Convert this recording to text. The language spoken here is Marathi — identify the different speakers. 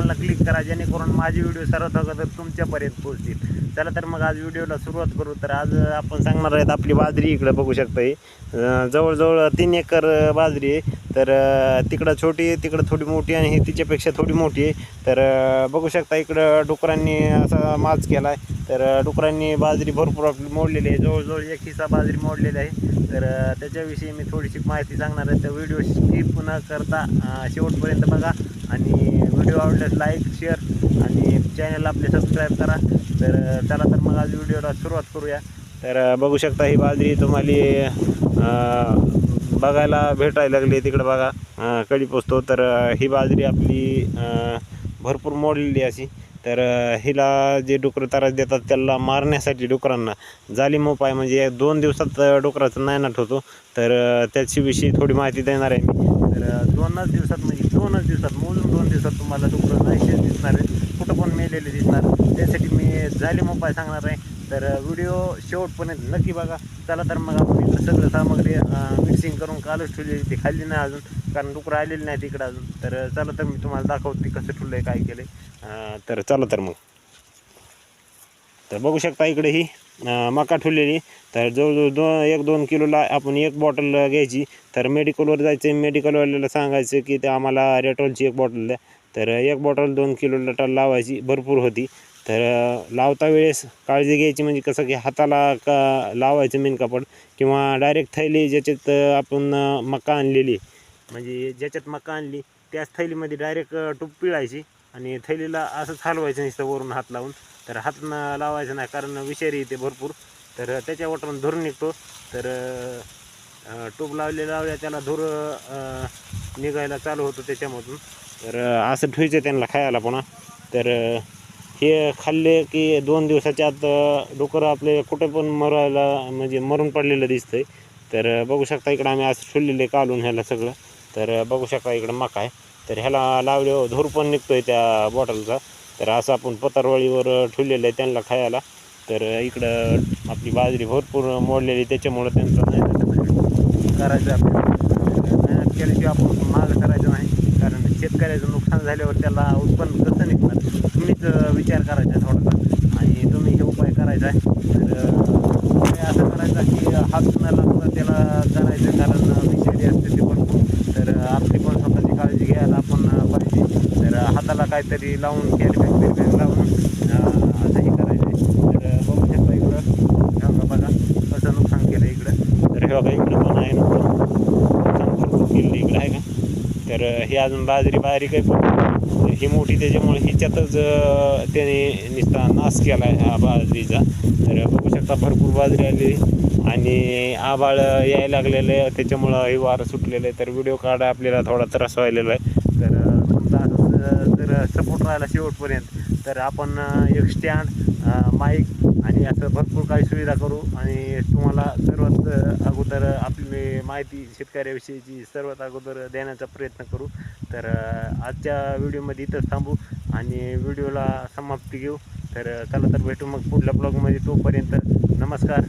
Speaker 1: करा जेणेकरून माझे व्हिडिओ सर्वात अगोदर तुमच्यापर्यंत पोहोचतील. चला तर मग आज व्हिडिओला सुरुवात करू. तर आज आपण सांगणार आहेत आपली बाजरी इकडं बघू शकता ही जवळजवळ तीन एकर बाजरी आहे. तर तिकडं छोटी आहे तिकडं थोडी मोठी आणि ही तिच्यापेक्षा थोडी मोठी आहे. तर बघू शकता इकडं डुकरांनी असा माज केला आहे तर डुकरांनी बाजरी भरपूर आपली मोडलेली आहे. जवळजवळ एक हिस्सा बाजरी मोडलेली आहे. तर त्याच्याविषयी मी थोडीशी माहिती सांगणार आहे. तर व्हिडिओ स्किप न करता शेवटपर्यंत बघा. आणि व्हिडिओ आवडल्यास लाईक शेअर आणि चॅनल आपले सबस्क्राईब करा. तर चला तर मग आज व्हिडिओला सुरुवात करूया. तर बघू शकता ही बाजरी तुम्हाला बघायला भेटायला लागली तिकडं बघा. अं, कधी पोचतो तर ही बाजरी आपली भरपूर मोडलेली अशी. तर हिला जे डुकरं त्रास देतात त्याला मारण्यासाठी डुकरांना जाली मोपाय म्हणजे एक दोन दिवसात डुकराचं डुकराचा नायनाट होतो. तर त्याच्याविषयी थोडी माहिती देणार आहे मी. तर दोनच दिवसात म्हणजे दोनच दिवसात मोजून दोन दिवसात तुम्हाला डुकरं नाहीशेच दिसणार आहे. कुठं पण मेलेले दिसणार. त्यासाठी मी झाले मोबाईल सांगणार आहे. तर व्हिडिओ शेवटपर्यंत नक्की बघा. चला तर मग आपण इकडं सगळं सामग्री मिक्सिंग करून कालच ठेवली ती खाल्ली नाही अजून कारण डुकरं आलेली नाही तिकडं अजून. तर चला तर मी तुम्हाला दाखवते कसं ठेवलं आहे काय केलं आहे तर चला तर मग. तर बघू शकता इकडे ही मका ठेवलेली. तर जवळजवळ दोन एक दोन किलोला आपण एक बॉटल घ्यायची. तर मेडिकलवर जायचं मेडिकलवाल्याला सांगायचं की ते आम्हाला रेटॉलची एक बॉटल द्या. तर एक बॉटल दोन किलो लावायची. भरपूर होती. तर लावता वेळेस काळजी घ्यायची. म्हणजे कसं की हाताला का लावायचं मेन कापड. किंवा डायरेक्ट थैली ज्याच्यात आपण मका आणलेली. म्हणजे ज्याच्यात मका आणली त्याच थैलीमध्ये डायरेक्ट टूप पिळायची. आणि थैलीला असंच हलवायचं नुसतं वरून हात लावून. तर हात न लावायचं नाही कारण विषारी येते भरपूर. तर त्याच्या वाटून धूर निघतो. तर अं, टूप लावले लावल्या त्याला धूर निघायला चालू होतो त्याच्यामधून. तर असं ठेवायचं त्यांना खायला पुन्हा तर हे खाल्ले की दोन दिवसाच्या आत डोकर डुकरं आपले कुठे पण मरायला म्हणजे मरून पडलेलं दिसतंय. तर बघू शकता इकडं आम्ही असं ठेवलेलं आहे कालून ह्याला सगळं. तर बघू शकता इकडं मका आहे. तर ह्याला लावल्यावर धूर पण निघतो आहे त्या बॉटलचा तर असं आपण पतारवळीवर ठेवलेलं आहे त्यांना खायला. तर इकडं आपली बाजरी भरपूर मोडलेली त्याच्यामुळं त्यांचं नाही करायचं मेहनत केल्याशिवाय आपण मागं करायचं नाही कारण शेतकऱ्याचं नुकसान झाल्यावर त्याला उत्पन्न कसं निघणार? तुम्हीच विचार करायचा थोडासा. आणि तुम्ही हे उपाय करायचा आहे. तर असं करायचा की हात न लागता त्याला करायचं कारण विषारी असते ते पण तर आपली पण स्वतः काळजी घ्यायला आपण अं, पाहिजे तर अं, हाताला काहीतरी लावून कॅरी बॅग लावून. अं, असंही करायचं आहे तर बघू शकता इकडं. हे बघा कसं नुकसान केलं इकडं. तर हे बघा इकडं पण आहे नुकसान नुकसान भरपूर केलेलं इकडं आहे का? तर ही अजून बाजरी बारीक आहे पण. तर ही मोठी त्याच्यामुळे हिच्यातच त्याने नुसता नाश केला आहे हा बाजरीचा. तर बघू शकता भरपूर बाजरी आली. आणि आबाळ यायला लागलेलं आहे. त्याच्यामुळं हे वारं सुटलेलं आहे. तर व्हिडिओ काढा आपल्याला थोडा त्रास व्हायलेला आहे. जर सपोर्ट राहिला शेवटपर्यंत तर आपण एक स्टँड माईक आणि असं भरपूर काही सुविधा करू आणि तुम्हाला सर्वात अगोदर आपली माहिती शेतकऱ्याविषयीची सर्वात अगोदर देण्याचा प्रयत्न करू. तर आजच्या व्हिडिओमध्ये इथंच थांबू आणि व्हिडिओला समाप्ती घेऊ. तर चला तर भेटू मग पुढल्या ब्लॉगमध्ये तोपर्यंत नमस्कार.